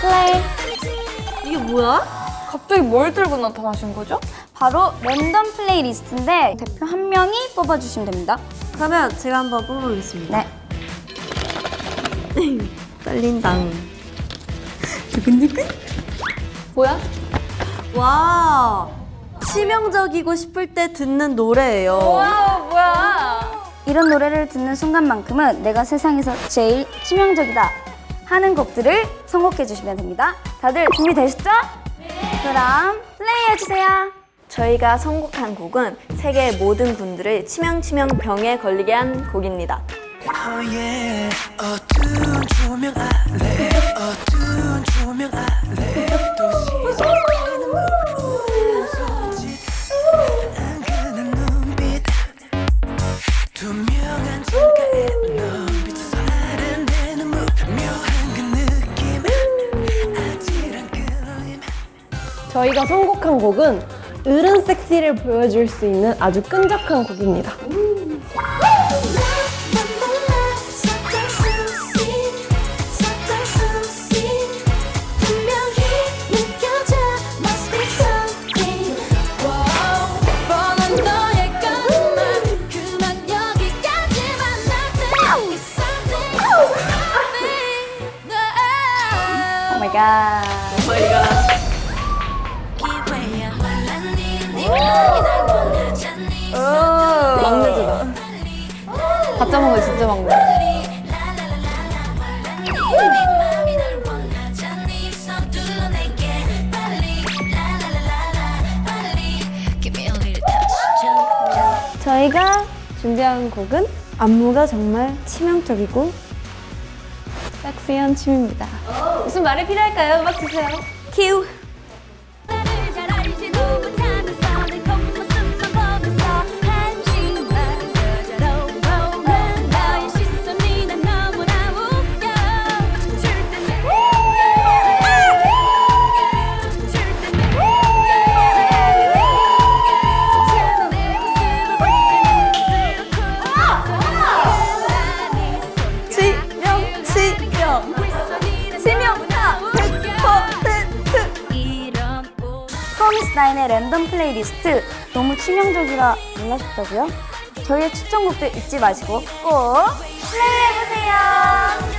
플레이. 이게 뭐야? 갑자기 뭘 들고 나타나신 거죠? 바로 랜덤 플레이 리스트인데 대표 한 명이 뽑아주시면 됩니다. 그러면 제가 한번 뽑아보겠습니다. 네. 떨린당. 뭐야? 와, 치명적이고 싶을 때 듣는 노래예요. 와 뭐야? 이런 노래를 듣는 순간만큼은 내가 세상에서 제일 치명적이다 하는 곡들을 선곡해 주시면 됩니다. 다들 준비되셨죠? 그럼 플레이해 주세요. 저희가 선곡한 곡은 세계의 모든 분들을 치명치명 병에 걸리게 한 곡입니다. Oh yeah. 어두운 저희가 선곡한 곡은 으른 섹시를 보여줄 수 있는 아주 끈적한 곡입니다. 오 마이 갓. 막내주다. 가짜 먹어 진짜 막내. 저희가 준비한 곡은 안무가 정말 치명적이고 섹시한 춤입니다. 무슨 말이 필요할까요? 음악 주세요. 큐. 프로미스나인의 랜덤 플레이리스트 너무 치명적이라 놀라셨다고요? 저희의 추천곡들 잊지 마시고 꼭 플레이해보세요.